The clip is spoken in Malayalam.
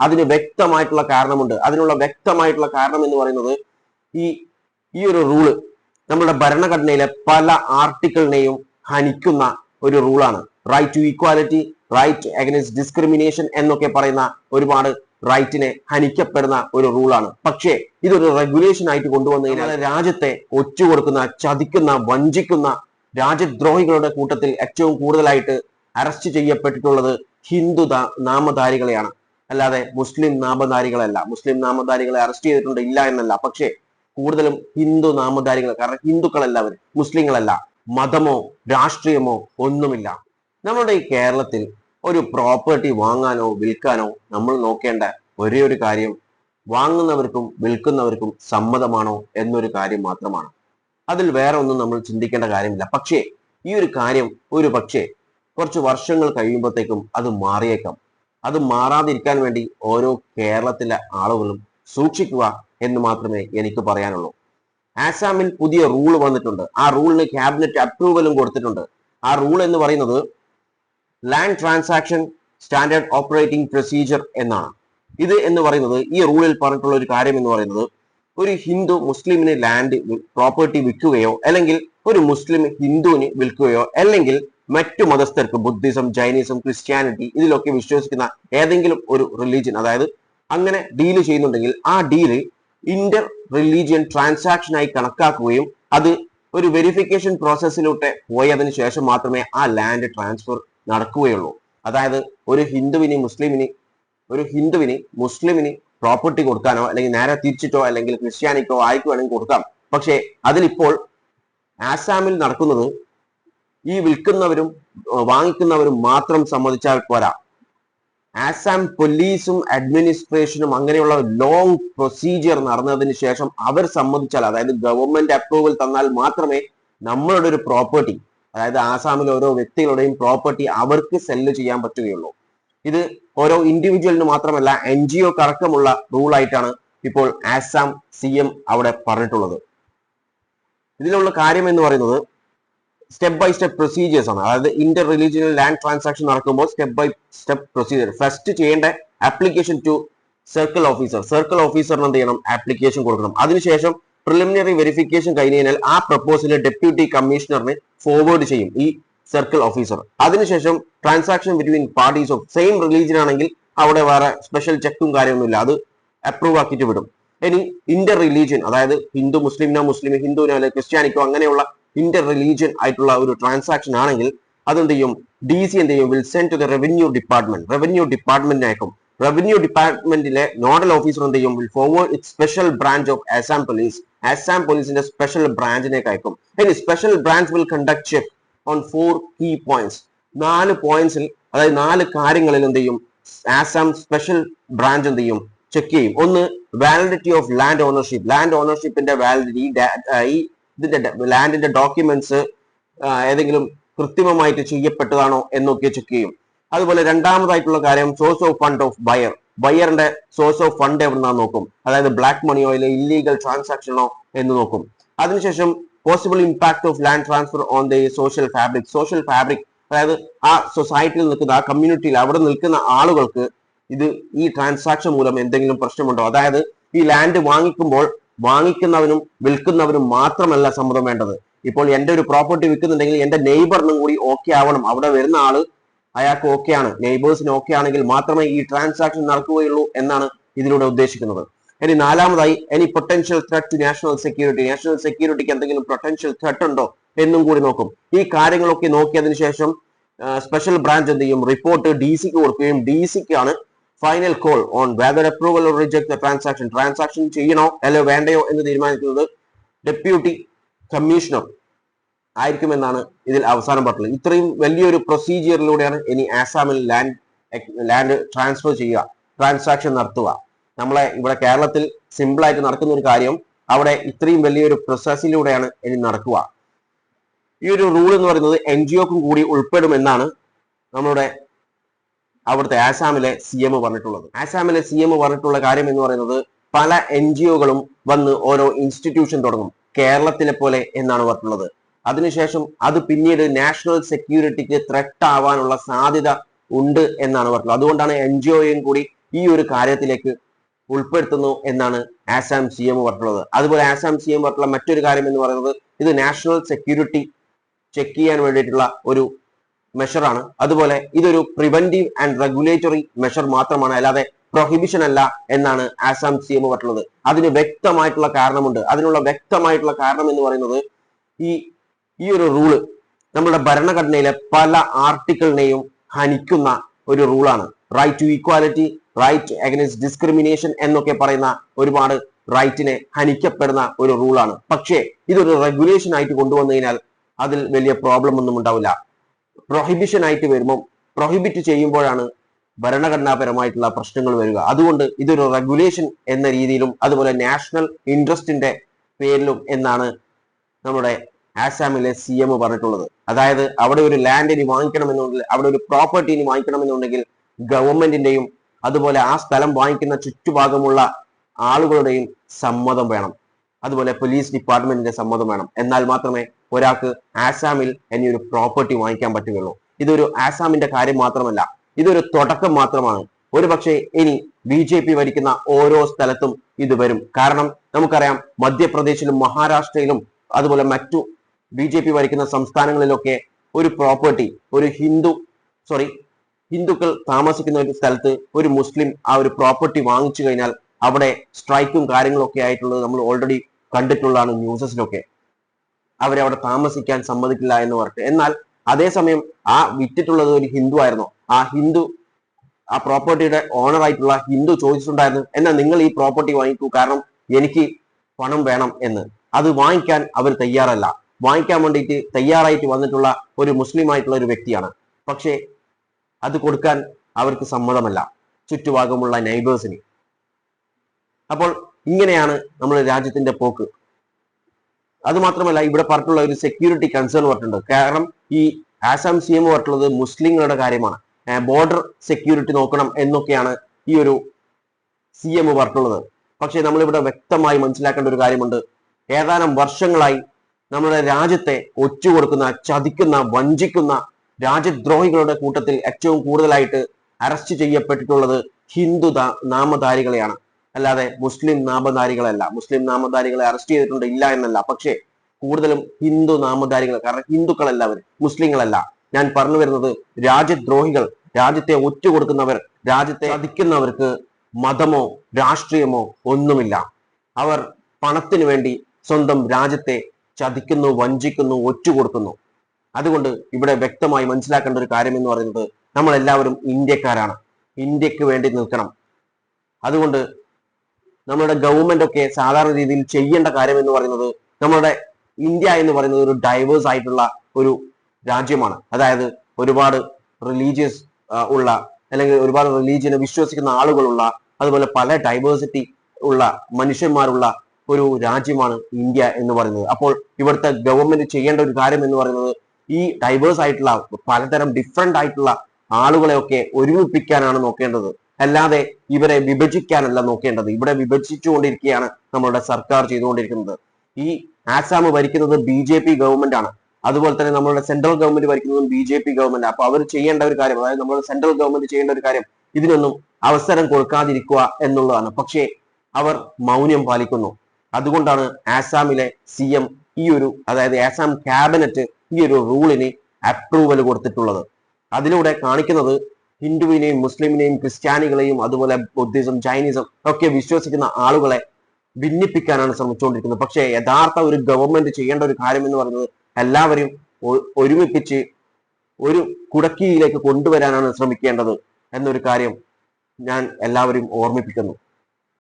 അതിന് വ്യക്തമായിട്ടുള്ള കാരണമുണ്ട്. അതിനുള്ള വ്യക്തമായിട്ടുള്ള കാരണം എന്ന് പറയുന്നത് ഈ ഈ ഒരു റൂൾ നമ്മുടെ ഭരണഘടനയിലെ പല ആർട്ടിക്കിളിനെയും ഹനിക്കുന്ന ഒരു റൂളാണ് right to equality right against discrimination എന്നൊക്കെ പറയുന്ന ഒരുപാട് റൈറ്റിനെ ഹനിക്കപ്പെടുന്ന ഒരു റൂളാണ് പക്ഷേ ഇതൊരു റെഗുലേഷൻ ആയിട്ട് കൊണ്ടുവന്ന കഴിഞ്ഞാൽ രാജ്യത്തെ ഒറ്റുകൊടുക്കുന്ന ചതിക്കുന്ന വഞ്ചിക്കുന്ന രാജ്യദ്രോഹികളുടെ കൂട്ടത്തിൽ ഏറ്റവും കൂടുതലായിട്ട് അറസ്റ്റ് ചെയ്യപ്പെട്ടിട്ടുള്ളത് ഹിന്ദു നാമധാരികളെയാണ്. അല്ലാതെ മുസ്ലിം നാമധാരികളല്ല. മുസ്ലിം നാമധാരികളെ അറസ്റ്റ് ചെയ്തിട്ടുണ്ട് ഇല്ല എന്നല്ല. പക്ഷേ കൂടുതലും ഹിന്ദു നാമധാരികൾ കാരണം ഹിന്ദുക്കളല്ല അവർ മുസ്ലിങ്ങളല്ല. മതമോ രാഷ്ട്രീയമോ ഒന്നുമില്ല. നമ്മുടെ ഈ കേരളത്തിൽ ഒരു പ്രോപ്പർട്ടി വാങ്ങാനോ വിൽക്കാനോ നമ്മൾ നോക്കേണ്ട ഒരേ ഒരു കാര്യം വാങ്ങുന്നവർക്കും വിൽക്കുന്നവർക്കും സമ്മതമാണോ എന്നൊരു കാര്യം മാത്രമാണ്. അതിൽ വേറെ ഒന്നും നമ്മൾ ചിന്തിക്കേണ്ട കാര്യമില്ല. പക്ഷേ ഈ ഒരു കാര്യം ഒരു പക്ഷേ കുറച്ച് വർഷങ്ങൾ കഴിയുമ്പോഴത്തേക്കും അത് മാറിയേക്കാം. അത് മാറാതിരിക്കാൻ വേണ്ടി ഓരോ കേരളത്തിലെ ആളുകളും സൂക്ഷിക്കുക എന്ന് മാത്രമേ എനിക്ക് പറയാനുള്ളൂ. ആസാമിൽ പുതിയ റൂൾ വന്നിട്ടുണ്ട്. ആ റൂളിന് ക്യാബിനറ്റ് അപ്രൂവലും കൊടുത്തിട്ടുണ്ട്. ആ റൂൾ എന്ന് പറയുന്നത് land transaction standard operating procedure എന്നാണ്. ഇത് എന്ന് പറയുന്നത് ഈ റൂളിൽ പറഞ്ഞിട്ടുള്ള ഒരു കാര്യം എന്ന് പറയുന്നത് ഒരു ഹിന്ദു മുസ്ലിമിന് ലാൻഡ് പ്രോപ്പർട്ടി വിൽക്കുകയോ അല്ലെങ്കിൽ ഒരു മുസ്ലിം ഹിന്ദുവിന് വിൽക്കുകയോ അല്ലെങ്കിൽ മറ്റു മതസ്ഥർക്ക് ബുദ്ധിസം ജൈനിസം ക്രിസ്ത്യാനിറ്റി ഇതിലൊക്കെ വിശ്വസിക്കുന്ന ഏതെങ്കിലും ഒരു റിലീജിയൻ അതായത് അങ്ങനെ ഡീൽ ചെയ്യുന്നുണ്ടെങ്കിൽ ആ ഡീൽ ഇന്റർ റിലീജിയൻ ട്രാൻസാക്ഷനായി കണക്കാക്കുകയും അത് ഒരു വെരിഫിക്കേഷൻ പ്രോസസ്സിലൂടെ പോയതിനു ശേഷം മാത്രമേ ആ ലാൻഡ് ട്രാൻസ്ഫർ നടക്കുകയുള്ളൂ. അതായത് ഒരു ഹിന്ദുവിന് മുസ്ലിമിന് ഒരു ഹിന്ദുവിന് മുസ്ലിമിന് പ്രോപ്പർട്ടി കൊടുക്കാനോ അല്ലെങ്കിൽ നേരെ തിരിച്ചിട്ടോ അല്ലെങ്കിൽ ക്രിസ്ത്യാനിക്കോ ആയിക്കോ കൊടുക്കാം. പക്ഷേ അതിലിപ്പോൾ ആസാമിൽ നടക്കുന്നത് ഈ വിൽക്കുന്നവരും വാങ്ങിക്കുന്നവരും മാത്രം സമ്മതിച്ചാൽ പോരാ. ആസാം പോലീസും അഡ്മിനിസ്ട്രേഷനും അങ്ങനെയുള്ള ലോങ് പ്രൊസീജിയർ നടന്നതിന് ശേഷം അവർ സമ്മതിച്ചാൽ അതായത് ഗവൺമെന്റ് അപ്രൂവൽ തന്നാൽ മാത്രമേ നമ്മളുടെ ഒരു പ്രോപ്പർട്ടി അതായത് ആസാമിലെ ഓരോ വ്യക്തികളുടെയും പ്രോപ്പർട്ടി അവർക്ക് സെല്ല് ചെയ്യാൻ പറ്റുകയുള്ളൂ. ഇത് ഓരോ ഇൻഡിവിജ്വലിന് മാത്രമല്ല എൻ ജി ഒ അടക്കമുള്ള റൂൾ ആയിട്ടാണ് ഇപ്പോൾ ആസാം സി എം അവിടെ പറഞ്ഞിട്ടുള്ളത്. ഇതിലുള്ള കാര്യം എന്ന് പറയുന്നത് സ്റ്റെപ്പ് ബൈ സ്റ്റെപ്പ് പ്രൊസീജിയേഴ്സ് ആണ്. അതായത് ഇന്റർ റിലീജിയൽ ലാൻഡ് ട്രാൻസാക്ഷൻ നടക്കുമ്പോൾ step by step procedure first ചെയ്യേണ്ട application to circle officer circle ഓഫീസറിന് എന്ത് ചെയ്യണം? ആപ്ലിക്കേഷൻ കൊടുക്കണം. അതിനുശേഷം പ്രിലിമിനറി വെരിഫിക്കേഷൻ കഴിഞ്ഞ് കഴിഞ്ഞാൽ ആ പ്രപ്പോസൽ ഡെപ്യൂട്ടി കമ്മീഷണറിന് ഫോർവേഡ് ചെയ്യും ഈ സർക്കിൾ ഓഫീസർ അതിനുശേഷം transaction between parties of same religion ആണെങ്കിൽ അവിടെ വേറെ സ്പെഷ്യൽ ചെക്കും കാര്യമൊന്നുമില്ല അത് അപ്രൂവ് ആക്കിയിട്ട് വിടും. ഇനി ഇന്റർ റിലീജിയൻ അതായത് ഹിന്ദു മുസ്ലിമിനോ മുസ്ലിം ഹിന്ദുവിനോ അല്ലെങ്കിൽ ക്രിസ്ത്യാനിക്കോ അങ്ങനെയുള്ള ഇന്റർ റിലീജിയൻ ആയിട്ടുള്ള ഒരു ട്രാൻസാക്ഷൻ ആണെങ്കിൽ അതെന്ത് ചെയ്യും ഡി സി എന്ത് ചെയ്യും will send to the revenue department revenue ഡിപ്പാർട്ട്മെന്റിന് അയക്കും റവന്യൂ ഡിപ്പാർട്ട്മെന്റിലെ നോഡൽ ഓഫീസർ എന്ത് ചെയ്യും will forward it special branch of Assam police Assam പോലീസിന്റെ സ്പെഷ്യൽ ബ്രാഞ്ചിനേക്ക് അയക്കും ഇനി special branch will conduct check on four key points നാല് പോയിന്റ്സിൽ അതായത് നാല് കാര്യങ്ങളിൽ എന്ത് ചെയ്യും ആസാം സ്പെഷ്യൽ ബ്രാഞ്ച് എന്ത് ചെയ്യും. ചെക്ക് ചെയ്യും ഒന്ന് validity of land ownership land ഓണർഷിപ്പിന്റെ validity ഈ ഇതിന്റെ ലാൻഡിന്റെ ഡോക്യുമെന്റ്സ് ഏതെങ്കിലും കൃത്രിമമായിട്ട് ചെയ്യപ്പെട്ടതാണോ എന്നൊക്കെ ചെക്ക് ചെയ്യും. അതുപോലെ രണ്ടാമതായിട്ടുള്ള കാര്യം source of fund of buyer ബയറിന്റെ source of fund എവിടെന്നാ നോക്കും? അതായത് ബ്ലാക്ക് മണിയോ അല്ലെ ഇല്ലീഗൽ ട്രാൻസാക്ഷനോ എന്ന് നോക്കും. അതിനുശേഷം possible impact of land transfer on the social fabric social fabric അതായത് ആ സൊസൈറ്റിയിൽ നിൽക്കുന്ന ആ കമ്മ്യൂണിറ്റിയിൽ അവിടെ നിൽക്കുന്ന ആളുകൾക്ക് ഇത് ഈ ട്രാൻസാക്ഷൻ മൂലം എന്തെങ്കിലും പ്രശ്നമുണ്ടോ? അതായത് ഈ ലാൻഡ് വാങ്ങിക്കുമ്പോൾ വാങ്ങിക്കുന്നവനും വിൽക്കുന്നവനും മാത്രമല്ല സമ്മതം വേണ്ടത്. ഇപ്പോൾ എന്റെ ഒരു പ്രോപ്പർട്ടി വിൽക്കുന്നുണ്ടെങ്കിൽ എന്റെ നെയ്ബറിനും കൂടി ഓക്കെ ആവണം. അവിടെ വരുന്ന ആൾ അയാൾക്ക് ഓക്കെ ആണ്. നെയ്ബേഴ്സിന് ഓക്കെ ആണെങ്കിൽ മാത്രമേ ഈ ട്രാൻസാക്ഷൻ നടക്കുകയുള്ളൂ എന്നാണ് ഇതിലൂടെ ഉദ്ദേശിക്കുന്നത്. ഇനി നാലാമതായി any potential threat to national security national സെക്യൂരിറ്റിക്ക് എന്തെങ്കിലും പൊട്ടൻഷ്യൽ ത്രെറ്റ് ഉണ്ടോ എന്നും കൂടി നോക്കും. ഈ കാര്യങ്ങളൊക്കെ നോക്കിയതിനു ശേഷം സ്പെഷ്യൽ ബ്രാഞ്ച് എന്ത് ചെയ്യും? റിപ്പോർട്ട് ഡി സിക്ക് കൊടുക്കുകയും ഡി സിക്ക് ആണ് final call on whether approval reject the transaction transaction ചെയ്യണോ അല്ലോ വേണ്ടയോ എന്ന് തീരുമാനിക്കുന്നത് ഡെപ്യൂട്ടി കമ്മീഷണർ ആയിരിക്കുമെന്നാണ് ഇതിൽ അവസാനം പറഞ്ഞത്. ഇത്രയും വലിയൊരു പ്രൊസീജിയറിലൂടെയാണ് ഇനി ആസാമിൽ ലാൻഡ് ലാൻഡ് ട്രാൻസ്ഫർ ചെയ്യുക ട്രാൻസാക്ഷൻ നടത്തുക. നമ്മളെ ഇവിടെ കേരളത്തിൽ സിമ്പിളായിട്ട് നടക്കുന്ന ഒരു കാര്യം അവിടെ ഇത്രയും വലിയൊരു പ്രോസസ്സിലൂടെയാണ് ഇനി നടക്കുക. ഈ ഒരു റൂൾ എന്ന് പറയുന്നത് എൻ ജി ഒക്കും കൂടി ഉൾപ്പെടുമെന്നാണ് നമ്മുടെ അവിടുത്തെ ആസാമിലെ സി എം പറഞ്ഞിട്ടുള്ളത്. ആസാമിലെ സി എം പറഞ്ഞിട്ടുള്ള കാര്യം എന്ന് പറയുന്നത് പല എൻ ജി ഒകളും വന്ന് ഓരോ ഇൻസ്റ്റിറ്റ്യൂഷൻ തുടങ്ങും. കേരളത്തിലെ പോലെ എന്നാണ് പറഞ്ഞിട്ടുള്ളത്. അതിനുശേഷം അത് പിന്നീട് നാഷണൽ സെക്യൂരിറ്റിക്ക് ത്രെട്ട് ആവാനുള്ള സാധ്യത ഉണ്ട് എന്നാണ് പറഞ്ഞിട്ടുള്ളത്. അതുകൊണ്ടാണ് എൻ ജി ഒയും കൂടി ഈ ഒരു കാര്യത്തിലേക്ക് ഉൾപ്പെടുത്തുന്നു എന്നാണ് ആസാം സി എം പറഞ്ഞിട്ടുള്ളത്. അതുപോലെ ആസാം സി എം പറഞ്ഞിട്ടുള്ള മറ്റൊരു കാര്യം എന്ന് പറയുന്നത് ഇത് നാഷണൽ സെക്യൂരിറ്റി ചെക്ക് ചെയ്യാൻ വേണ്ടിയിട്ടുള്ള ഒരു മെഷറാണ് അതുപോലെ ഇതൊരു പ്രിവെന്റീവ് ആൻഡ് റെഗുലേറ്ററി മെഷർ മാത്രമാണ്. അല്ലാതെ പ്രൊഹിബിഷൻ അല്ല എന്നാണ് ആസാം സി എം പറഞ്ഞത് അതിന് വ്യക്തമായിട്ടുള്ള കാരണമുണ്ട്. അതിനുള്ള വ്യക്തമായിട്ടുള്ള കാരണം എന്ന് പറയുന്നത് ഈ ഈ ഒരു റൂൾ നമ്മുടെ ഭരണഘടനയിലെ പല ആർട്ടിക്കിളിനെയും ഹനിക്കുന്ന ഒരു റൂളാണ് right to equality right against discrimination എന്നൊക്കെ പറയുന്ന ഒരുപാട് റൈറ്റിനെ ഹനിക്കപ്പെടുന്ന ഒരു റൂളാണ് പക്ഷേ ഇതൊരു റെഗുലേഷൻ ആയിട്ട് കൊണ്ടുവന്നു കഴിഞ്ഞാൽ അതിൽ വലിയ പ്രോബ്ലം ഒന്നും ഉണ്ടാവില്ല. പ്രൊഹിബിഷൻ ആയിട്ട് വരുമ്പോൾ പ്രൊഹിബിറ്റ് ചെയ്യുമ്പോഴാണ് ഭരണഘടനാപരമായിട്ടുള്ള പ്രശ്നങ്ങൾ വരിക. അതുകൊണ്ട് ഇതൊരു റെഗുലേഷൻ എന്ന രീതിയിലും അതുപോലെ നാഷണൽ ഇൻട്രസ്റ്റിന്റെ പേരിലും എന്നാണ് നമ്മുടെ ആസാമിലെ സി എം പറഞ്ഞിട്ടുള്ളത്. അതായത് അവിടെ ഒരു ലാൻഡ് ഇനി വാങ്ങിക്കണമെന്നുണ്ടെങ്കിൽ അവിടെ ഒരു പ്രോപ്പർട്ടി ഇനി വാങ്ങിക്കണമെന്നുണ്ടെങ്കിൽ ഗവൺമെന്റിന്റെയും അതുപോലെ ആ സ്ഥലം വാങ്ങിക്കുന്ന ചുറ്റുഭാഗമുള്ള ആളുകളുടെയും സമ്മതം വേണം. അതുപോലെ പോലീസ് ഡിപ്പാർട്ട്മെന്റിന്റെ സമ്മതം വേണം. എന്നാൽ മാത്രമേ ഒരാൾക്ക് ആസാമിൽ ഇനി ഒരു പ്രോപ്പർട്ടി വാങ്ങിക്കാൻ പറ്റുകയുള്ളൂ. ഇതൊരു ആസാമിന്റെ കാര്യം മാത്രമല്ല ഇതൊരു തുടക്കം മാത്രമാണ്. ഒരു പക്ഷേ ഇനി ബി ജെ പി ഭരിക്കുന്ന ഓരോ സ്ഥലത്തും ഇത് വരും. കാരണം നമുക്കറിയാം മധ്യപ്രദേശിലും മഹാരാഷ്ട്രയിലും അതുപോലെ മറ്റു ബി ജെ പി ഭരിക്കുന്ന സംസ്ഥാനങ്ങളിലൊക്കെ ഒരു പ്രോപ്പർട്ടി ഒരു ഹിന്ദു സോറി ഹിന്ദുക്കൾ താമസിക്കുന്ന ഒരു സ്ഥലത്ത് ഒരു മുസ്ലിം ആ ഒരു പ്രോപ്പർട്ടി വാങ്ങിച്ചു കഴിഞ്ഞാൽ അവിടെ സ്ട്രൈക്കും കാര്യങ്ങളൊക്കെ ആയിട്ടുള്ളത് നമ്മൾ ഓൾറെഡി കണ്ടിട്ടുള്ളതാണ് ന്യൂസസിലൊക്കെ. അവരെ അവിടെ താമസിക്കാൻ സമ്മതിക്കില്ല എന്ന് പറഞ്ഞിട്ട്. എന്നാൽ അതേസമയം ആ വിറ്റിട്ടുള്ളത് ഒരു ഹിന്ദു ആയിരുന്നു. ആ ഹിന്ദു ആ പ്രോപ്പർട്ടിയുടെ ഓണർ ആയിട്ടുള്ള ഹിന്ദു ചോദിച്ചിട്ടുണ്ടായിരുന്നു എന്നാൽ നിങ്ങൾ ഈ പ്രോപ്പർട്ടി വാങ്ങിക്കൂ കാരണം എനിക്ക് പണം വേണം എന്ന്. അത് വാങ്ങിക്കാൻ അവർ തയ്യാറല്ല. വാങ്ങിക്കാൻ വേണ്ടിയിട്ട് തയ്യാറായിട്ട് വന്നിട്ടുള്ള ഒരു മുസ്ലിം ആയിട്ടുള്ള ഒരു വ്യക്തിയാണ്. പക്ഷേ അത് കൊടുക്കാൻ അവർക്ക് സമ്മതമല്ല. ചുറ്റുഭാഗമുള്ള നൈബേഴ്സിന് അപ്പോൾ ഇങ്ങനെയാണ് നമ്മുടെ രാജ്യത്തിന്റെ പോക്ക്. അത് മാത്രമല്ല ഇവിടെ പറഞ്ഞിട്ടുള്ള ഒരു സെക്യൂരിറ്റി കൺസേൺ പറഞ്ഞിട്ടുണ്ട്? കാരണം ഈ ആസാം സി എം പറഞ്ഞിട്ടുള്ളത് മുസ്ലിങ്ങളുടെ കാര്യമാണ്. ബോർഡർ സെക്യൂരിറ്റി നോക്കണം എന്നൊക്കെയാണ് ഈ ഒരു സി എം പറഞ്ഞിട്ടുള്ളത്. പക്ഷേ നമ്മളിവിടെ വ്യക്തമായി മനസ്സിലാക്കേണ്ട ഒരു കാര്യമുണ്ട്. ഏതാനും വർഷങ്ങളായി നമ്മുടെ രാജ്യത്തെ ഒറ്റുകൊടുക്കുന്ന ചതിക്കുന്ന വഞ്ചിക്കുന്ന രാജ്യദ്രോഹികളുടെ കൂട്ടത്തിൽ ഏറ്റവും കൂടുതലായിട്ട് അറസ്റ്റ് ചെയ്യപ്പെട്ടിട്ടുള്ളത് ഹിന്ദു നാമധാരികളെയാണ്. അല്ലാതെ മുസ്ലിം നാമധാരികളല്ല. മുസ്ലിം നാമധാരികളെ അറസ്റ്റ് ചെയ്തിട്ടുണ്ട് ഇല്ല എന്നല്ല. പക്ഷേ കൂടുതലും ഹിന്ദു നാമധാരികൾ കാരണം ഹിന്ദുക്കളല്ല അവർ മുസ്ലിങ്ങളല്ല. ഞാൻ പറഞ്ഞു വരുന്നത് രാജ്യദ്രോഹികൾ രാജ്യത്തെ ഒറ്റ കൊടുക്കുന്നവർ രാജ്യത്തെ അധിക്കുന്നവർക്ക് മതമോ രാഷ്ട്രീയമോ ഒന്നുമില്ല. അവർ പണത്തിന് വേണ്ടി സ്വന്തം രാജ്യത്തെ ചതിക്കുന്നു വഞ്ചിക്കുന്നു ഒറ്റുകൊടുക്കുന്നു. അതുകൊണ്ട് ഇവിടെ വ്യക്തമായി മനസ്സിലാക്കേണ്ട ഒരു കാര്യം എന്ന് പറയുന്നത് നമ്മൾ എല്ലാവരും ഇന്ത്യക്കാരാണ്. ഇന്ത്യയ്ക്ക് വേണ്ടി നിൽക്കണം. അതുകൊണ്ട് നമ്മുടെ ഗവൺമെന്റ് ഒക്കെ സാധാരണ രീതിയിൽ ചെയ്യേണ്ട കാര്യം എന്ന് പറയുന്നത് നമ്മുടെ ഇന്ത്യ എന്ന് പറയുന്നത് ഒരു ഡൈവേഴ്സ് ആയിട്ടുള്ള ഒരു രാജ്യമാണ്. അതായത് ഒരുപാട് റിലീജിയസ് ഉള്ള അല്ലെങ്കിൽ ഒരുപാട് റിലീജിയനെ വിശ്വസിക്കുന്ന ആളുകളുള്ള അതുപോലെ പല ഡൈവേഴ്സിറ്റി ഉള്ള മനുഷ്യന്മാരുള്ള ഒരു രാജ്യമാണ് ഇന്ത്യ എന്ന് പറയുന്നത്. അപ്പോൾ ഇവിടുത്തെ ഗവൺമെന്റ് ചെയ്യേണ്ട ഒരു കാര്യം എന്ന് പറയുന്നത് ഈ ഡൈവേഴ്സ് ആയിട്ടുള്ള പലതരം ഡിഫറെന്റ് ആയിട്ടുള്ള ആളുകളെയൊക്കെ ഒരുമിപ്പിക്കാനാണ് നോക്കേണ്ടത്. അല്ലാതെ ഇവരെ വിഭജിക്കാനല്ല നോക്കേണ്ടത്. ഇവിടെ വിഭജിച്ചുകൊണ്ടിരിക്കുകയാണ് നമ്മളുടെ സർക്കാർ ചെയ്തുകൊണ്ടിരിക്കുന്നത്. ഈ ആസാം ഭരിക്കുന്നത് ബി ജെ പി ഗവൺമെന്റ് ആണ്. അതുപോലെ തന്നെ നമ്മളുടെ സെൻട്രൽ ഗവൺമെന്റ് ഭരിക്കുന്നതും ബി ജെ പി ഗവൺമെന്റ് അപ്പൊ അവർ ചെയ്യേണ്ട ഒരു കാര്യം അതായത് നമ്മുടെ സെൻട്രൽ ഗവൺമെന്റ് ചെയ്യേണ്ട ഒരു കാര്യം ഇതിനൊന്നും അവസരം കൊടുക്കാതിരിക്കുക എന്നുള്ളതാണ്. പക്ഷേ അവർ മൗനം പാലിക്കുന്നു. അതുകൊണ്ടാണ് ആസാമിലെ സി എം ഈ ഒരു അതായത് ആസാം ക്യാബിനറ്റ് ഈ ഒരു റൂളിന് അപ്രൂവൽ കൊടുത്തിട്ടുള്ളത്. അതിലൂടെ കാണിക്കുന്നത് ഹിന്ദുവിനെയും മുസ്ലിമിനെയും ക്രിസ്ത്യാനികളെയും അതുപോലെ ബുദ്ധിസം ജൈനിസം ഒക്കെ വിശ്വസിക്കുന്ന ആളുകളെ ഭിന്നിപ്പിക്കാനാണ് ശ്രമിച്ചുകൊണ്ടിരിക്കുന്നത്. പക്ഷേ യഥാർത്ഥ ഒരു ഗവൺമെന്റ് ചെയ്യേണ്ട ഒരു കാര്യം എന്ന് പറയുന്നത് എല്ലാവരെയും ഒരുമിപ്പിച്ച് ഒരു കുടക്കിയിലേക്ക് കൊണ്ടുവരാനാണ് ശ്രമിക്കേണ്ടത് എന്നൊരു കാര്യം ഞാൻ എല്ലാവരും ഓർമ്മിപ്പിക്കുന്നു.